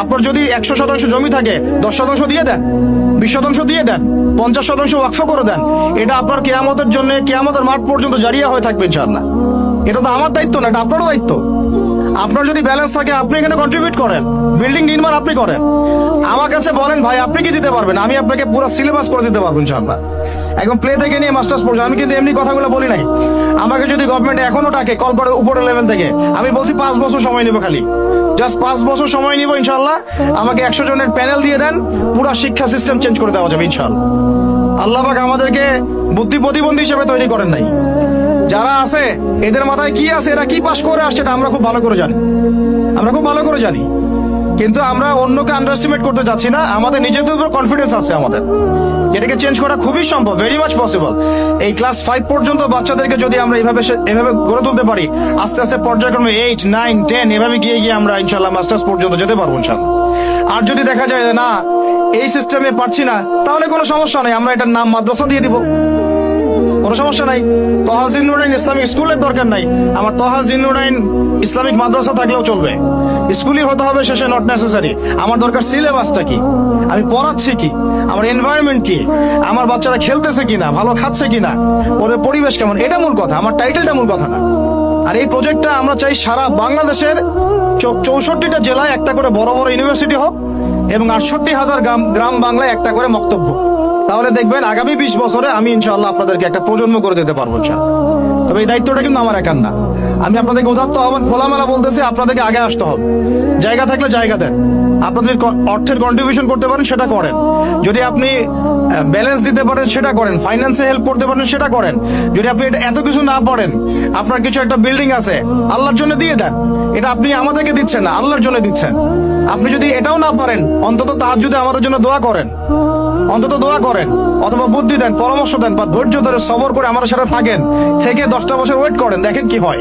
আপনার যদি একশো শতাংশ জমি থাকে, দশ শতাংশ দিয়ে দেন, বিশ শতাংশ দিয়ে দেন, পঞ্চাশ শতাংশ ওয়াকফ করে দেন, এটা আপনার কেয়ামতের জন্য, কেয়ামতের মাঠ পর্যন্ত জারিয়া হয়ে থাকবে ইনশাল্লাহ এটা তো আমার দায়িত্ব না, এটা আপনারও দায়িত্ব। আপনার যদি ব্যালেন্স থাকে, আপনি এখানে কন্ট্রিবিউট করেন। বিল্ডিং নির্মাণ আপনি করেন। আমার কাছে বলেন, ভাই, আপনি কি দিতে পারবেন? আমি আপনাকে পুরো সিলেবাস করে দিতে পারব, ইনশাআল্লাহ। একদম প্লে থেকে নিয়ে মাস্টার্স পর্যন্ত, আমি কিন্তু এমনি কথাগুলো বলি নাই। আমাকে যদি গভর্নমেন্ট এখনও ডাকে কল করে উপরের লেভেল থেকে, আমি বলছি, পাঁচ বছর সময় নিব খালি। জাস্ট পাঁচ বছর সময় নিব, ইনশাআল্লাহ। আমাকে একশো জনের প্যানেল দিয়ে দেন, পুরো শিক্ষা সিস্টেম চেঞ্জ করে দেওয়া যাবে, ইনশাআল্লাহ। আল্লাহ পাক আমাদেরকে বুদ্ধি প্রতিবন্ধী হিসেবে তৈরি করেন নাই। যারা আছে, এদের মাথায় কি আছে, এরা কি পাস করে আসছে, এটা আমরা খুব ভালো করে জানি। আমরা খুব ভালো করে জানি। কিন্তু আমরা অন্যকে আন্ডারস্টিমেট করতে যাচ্ছি না, আমাদের নিজেদের উপর কনফিডেন্স আছে আমাদের। এটাকে চেঞ্জ করা খুবই সম্ভব ভেরি মাচ পসিবল এই ক্লাস ফাইভ পর্যন্ত বাচ্চাদেরকে যদি আমরা এইভাবে এভাবে গড়ে তুলতে পারি, আস্তে আস্তে পর্যায়ক্রমে এইট নাইন টেন এভাবে গিয়ে গিয়ে আমরা ইনশাল্লাহ মাস্টার্স পর্যন্ত যেতে পারব ইনশাল্লাহ আর যদি দেখা যায় না, এই সিস্টেমে পারছি না, তাহলে কোনো সমস্যা নেই, আমরা এটার নাম মাদ্রাসা দিয়ে দিব। কোনো সমস্যা নাই। নুরাইন ইসলামিক স্কুলের দরকার নাই। আমার নুরাইন ইসলামিক মাদ্রাসা থাকলেও চলবে। স্কুলই হতে হবে শেষে নট নেসেসারি আমার দরকার সিলেবাসটা কি? আমি পড়াচ্ছি কি? আমার এনভায়রনমেন্ট কি? আমার বাচ্চারা খেলতেছে কিনা? ভালো খাচ্ছে কিনা? ওদের পরিবেশ কেমন? এটা মূল কথা। আমার টাইটেলটা মূল কথা না। আর এই প্রজেক্টটা আমরা চাই সারা বাংলাদেশের চৌষট্টিটা জেলায় একটা করে বড় বড় ইউনিভার্সিটি হোক এবং আটষট্টি হাজার গ্রাম গ্রাম বাংলায় একটা করে মক্তব্য। তাহলে দেখবেন আগামী বিশ বছরে আমি ইনশাল্লাহ আপনাদেরকে একটা প্রজন্ম করে দিতে পারব তবে এই দায়িত্বটা কিন্তু আমার একার না। আমি আপনাদেরকে উদাত্ত আহ্বান, খোলামেলা বলতেছি, আপনাদেরকে আগে আসতে হবে। জায়গা থাকলে জায়গা দেন। আপনাদের অর্থের কন্ট্রিবিউশন করতে পারেন, সেটা করেন। যদি আপনি ব্যালেন্স দিতে পারেন, সেটা করেন। ফাইন্যান্সে হেল্প করতে পারেন, সেটা করেন। যদি আপনি এটা এত কিছু না পারেন, আপনার কিছু একটা বিল্ডিং আছে, আল্লাহর জন্য দিয়ে দেন। এটা আপনি আমাদেরকে দিচ্ছেন না, আল্লাহর জন্য দিচ্ছেন। আপনি যদি এটাও না পারেন, অন্তত তার যদি আমাদের জন্য দোয়া করেন। অন্তত দোয়া করেন, অথবা বুদ্ধি দেন, পরামর্শ দেন, বা ধৈর্য ধরে সবর করে আমার সাথে থাকেন, থেকে দশটা বছর ওয়েট করেন, দেখেন কি হয়।